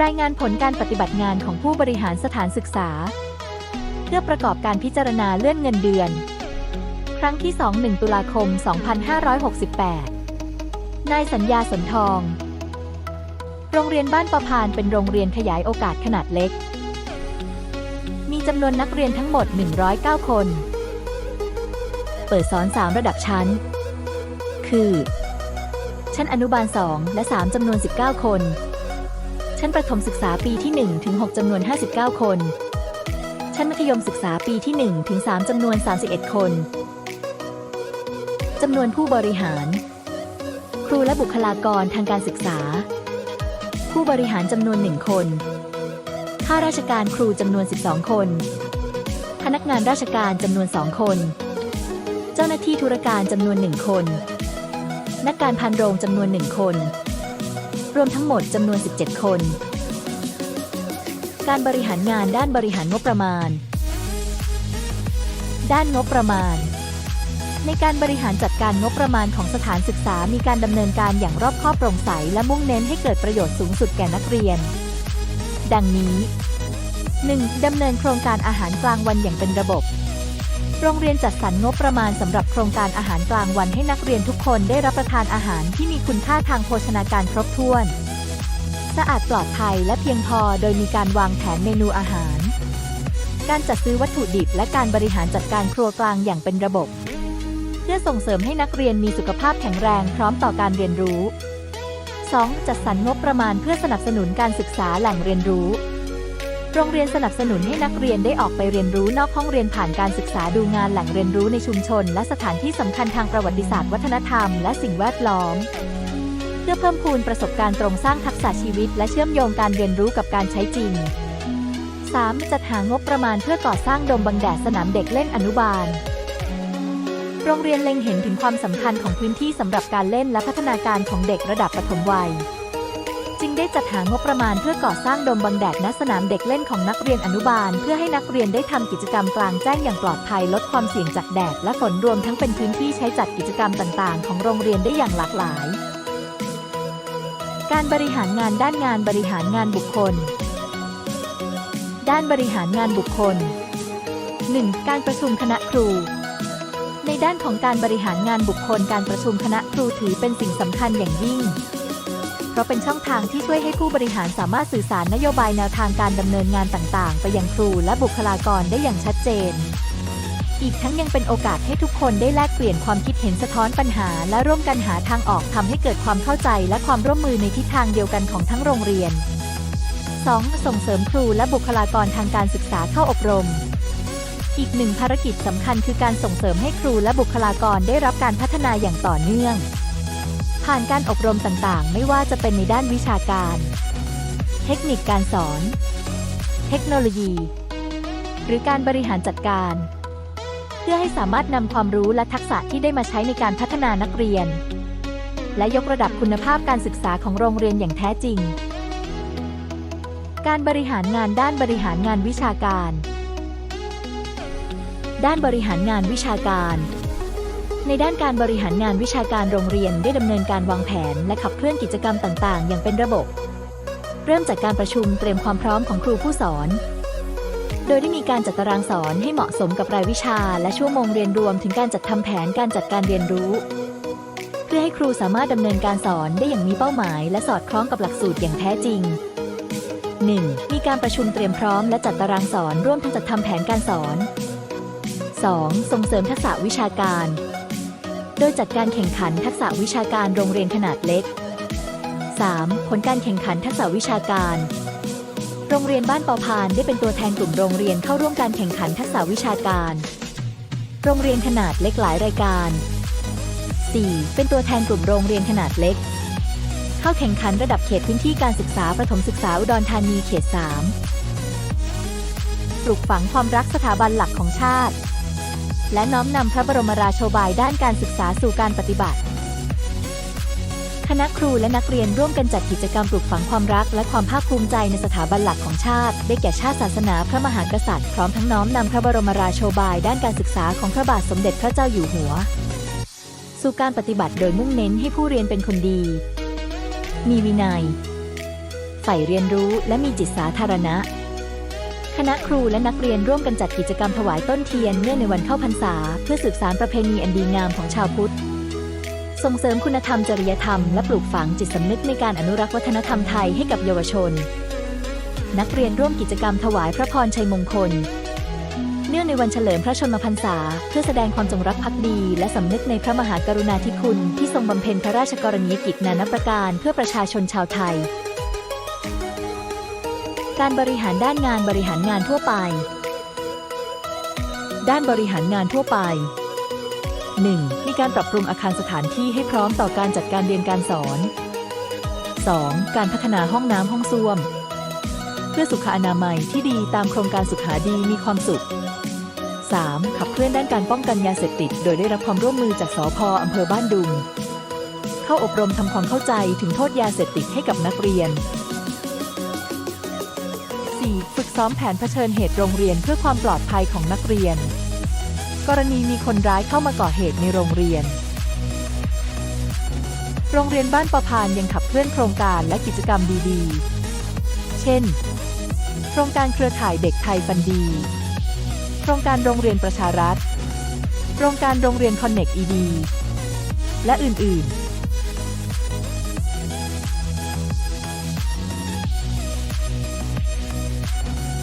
รายงานผลการปฏิบัติงานของผู้บริหารสถานศึกษา เพื่อประกอบการพิจารณาเลื่อนเงินเดือน ครั้งที่ 2 1 ตุลาคม 2568 นายสัญญาสนทอง โรงเรียนบ้านประพานเป็นโรงเรียนขยายโอกาสขนาดเล็ก มีจำนวนนักเรียนทั้งหมด 109 คน เปิดสอน 3 ระดับชั้น คือ ชั้นอนุบาล 2 และ 3จำนวน 19 คน ชั้นประถมศึกษาปีที่1ถึง6จำนวน 59 คน ชั้นมัธยมศึกษาปีที่1ถึง3จำนวน 31 คนจำนวนผู้บริหาร ครูและบุคลากรทางการศึกษา ผู้บริหารจำนวน1คนข้าราชการครูจำนวน 12 คน พนักงานราชการจำนวน2คน เจ้าหน้าที่ธุรการจำนวน1คน นักการพันโรงจำนวน1คน รวมทั้งหมดจำนวน 17 คน การบริหารงานด้านบริหารงบประมาณ ด้านงบประมาณ ในการบริหารจัดการงบประมาณของสถานศึกษามีการดำเนินการอย่างรอบคอบโปร่งใส และมุ่งเน้นให้เกิดประโยชน์สูงสุดแก่นักเรียน ดังนี้ 1. ดำเนินโครงการอาหารกลางวันอย่างเป็นระบบ โรงเรียนจัดสรรงบประมาณสำหรับโครงการอาหารกลางวันให้นักเรียนทุกคนได้รับประทานอาหารที่มีคุณค่าทางโภชนาการครบถ้วน สะอาดปลอดภัยและเพียงพอโดยมีการวางแผนเมนูอาหาร การจัดซื้อวัตถุดิบและการบริหารจัดการครัวกลางอย่างเป็นระบบ เพื่อส่งเสริมให้นักเรียนมีสุขภาพแข็งแรงพร้อมต่อการเรียนรู้ 2. จัดสรรงบประมาณเพื่อสนับสนุนการศึกษาแหล่งเรียนรู้ โรงเรียนสนับสนุนให้นักเรียนได้ออกไปเรียนรู้นอกห้องเรียนผ่านการศึกษาดูงานแหล่งเรียนรู้ในชุมชน และสถานที่สำคัญทางประวัติศาสตร์วัฒนธรรมและสิ่งแวดล้อม เพื่อเพิ่มพูนประสบการณ์ตรงสร้างทักษะชีวิต และเชื่อมโยงการเรียนรู้กับการใช้จริง 3. จัดหางบประมาณเพื่อก่อสร้างโดมบังแดดสนามเด็กเล่นอนุบาล โรงเรียนเล็งเห็นถึงความสำคัญของพื้นที่สำหรับการเล่นและพัฒนาการของเด็กระดับปฐมวัย ได้จัดหางบประมาณเพื่อก่อสร้างโดมบังแดดณสนามเด็กเล่นของนักเรียนอนุบาล เพื่อให้นักเรียนได้ทำกิจกรรมกลางแจ้งอย่างปลอดภัยลดความเสี่ยงจากแดดและฝนรวมทั้งเป็นพื้นที่ใช้จัดกิจกรรมต่าง ๆ ของโรงเรียนได้อย่างหลากหลาย การบริหารงานด้านงานบริหารงานบุคคล ด้านบริหารงานบุคคล 1. การประชุมคณะครูในด้านของการบริหารงานบุคคลการประชุมคณะครูถือเป็นสิ่งสำคัญอย่างยิ่ง เพราะเป็นช่องทางที่ช่วยให้ผู้บริหารสามารถสื่อสารนโยบายแนวทางการดำเนินงานต่างๆ ไปยังครูและบุคลากรได้อย่างชัดเจน อีกทั้งยังเป็นโอกาสให้ทุกคนได้แลกเปลี่ยนความคิดเห็นสะท้อนปัญหา และร่วมกันหาทางออกทำให้เกิดความเข้าใจและความร่วมมือในทิศทางเดียวกันของทั้งโรงเรียน 2. ส่งเสริมครูและบุคลากรทางการศึกษาเข้าอบรม อีกหนึ่งภารกิจสำคัญคือการส่งเสริมให้ครูและบุคลากรได้รับการพัฒนาอย่างต่อเนื่อง ผ่านการอบรมต่างๆ ไม่ว่าจะเป็นในด้านวิชาการ เทคนิคการสอน เทคโนโลยี หรือการบริหารจัดการ เพื่อให้สามารถนำความรู้และทักษะที่ได้มาใช้ในการพัฒนานักเรียน และยกระดับคุณภาพการศึกษาของโรงเรียนอย่างแท้จริง การบริหารงานด้านบริหารงานวิชาการ ด้านบริหารงานวิชาการ ในด้านการบริหารงานวิชาการโรงเรียนได้ดำเนินการวางแผน และขับเคลื่อนกิจกรรมต่าง ๆ อย่างเป็นระบบ เริ่มจากการประชุมเตรียมความพร้อมของครูผู้สอน โดยได้มีการจัดตารางสอนให้เหมาะสมกับรายวิชา และชั่วโมงเรียนรวมถึงการจัดทำแผนการจัดการเรียนรู้ เพื่อให้ครูสามารถดำเนินการสอนได้อย่างมีเป้าหมาย และสอดคล้องกับหลักสูตรอย่างแท้จริง 1. มีการประชุมเตรียมพร้อมและจัดตารางสอนร่วมทั้งจัดทำแผนการสอน 2. ส่งเสริมทักษะวิชาการ ดยจัดการแข่งขันทักษะวิชาการโรงเรียนขนาดเล็ก 3. ผลการแข่งขันทักษะวิชาการ โรงเรียนบ้านปอพานได้เป็นตัวแทนกลุ่มโรงเรียนเข้าร่วมการแข่งขันทักษะวิชาการ โรงเรียนขนาดเล็กหลายรายการ 4. เป็นตัวแทนกลุ่มโรงเรียนขนาดเล็ก เข้าแข่งขันระดับเขตพื้นที่การศึกษาประถมศึกษาอุดรธานีเขต 3 ปลูกฝังความรักสถาบันหลักของชาติ และน้อมนำพระบรมราโชบายด้านการศึกษาสู่การปฏิบัติ คณะครูและนักเรียนร่วมกันจัดกิจกรรมปลูกฝังความรัก และความภาคภูมิใจในสถาบันหลักของชาติ ได้แก่ชาติศาสนาพระมหากษัตริย์ พร้อมทั้งน้อมนำพระบรมราโชบายด้านการศึกษาของพระบาทสมเด็จพระเจ้าอยู่หัว สู่การปฏิบัติโดยมุ่งเน้นให้ผู้เรียนเป็นคนดี มีวินัยใฝ่เรียนรู้และมีจิตสาธารณะ คณะครูและนักเรียนร่วมกันจัดกิจกรรมถวายต้นเทียนเนื่องในวันเข้าพรรษา เพื่อสืบสานประเพณีอันดีงามของชาวพุทธ ส่งเสริมคุณธรรมจริยธรรมและปลูกฝังจิตสำนึกในการอนุรักษ์วัฒนธรรมไทยให้กับเยาวชน นักเรียนร่วมกิจกรรมถวายพระพรชัยมงคล เนื่องในวันเฉลิมพระชนมพรรษา เพื่อแสดงความจงรักภักดี และสำนึกในพระมหากรุณาธิคุณ ที่ทรงบำเพ็ญพระราชกรณียกิจนานาประการเพื่อประชาชนชาวไทย การบริหารด้านงานบริหารงานทั่วไป ด้านบริหารงานทั่วไป 1. มีการปรับปรุงอาคารสถานที่ให้พร้อมต่อการจัดการเรียนการสอน 2. การพัฒนาห้องน้ำห้องส้วม เพื่อสุขอนามัยที่ดีตามโครงการสุขาดีมีความสุข 3. ขับเคลื่อนด้านการป้องกันยาเสพติด โดยได้รับความร่วมมือจากสพอำเภอบ้านดุง เข้าอบรมทำความเข้าใจถึงโทษยาเสพติดให้กับนักเรียน 4. ฝึกซ้อมแผนเผชิญเหตุโรงเรียนเพื่อความปลอดภัยของนักเรียน กรณีมีคนร้ายเข้ามาก่อเหตุในโรงเรียน โรงเรียนบ้านประพานยังขับเคลื่อนโครงการและกิจกรรมดีๆ เช่น โครงการเครือข่ายเด็กไทยฟันดี โครงการโรงเรียนประชารัฐ โครงการโรงเรียนคอนเน็กอีดี และอื่นๆ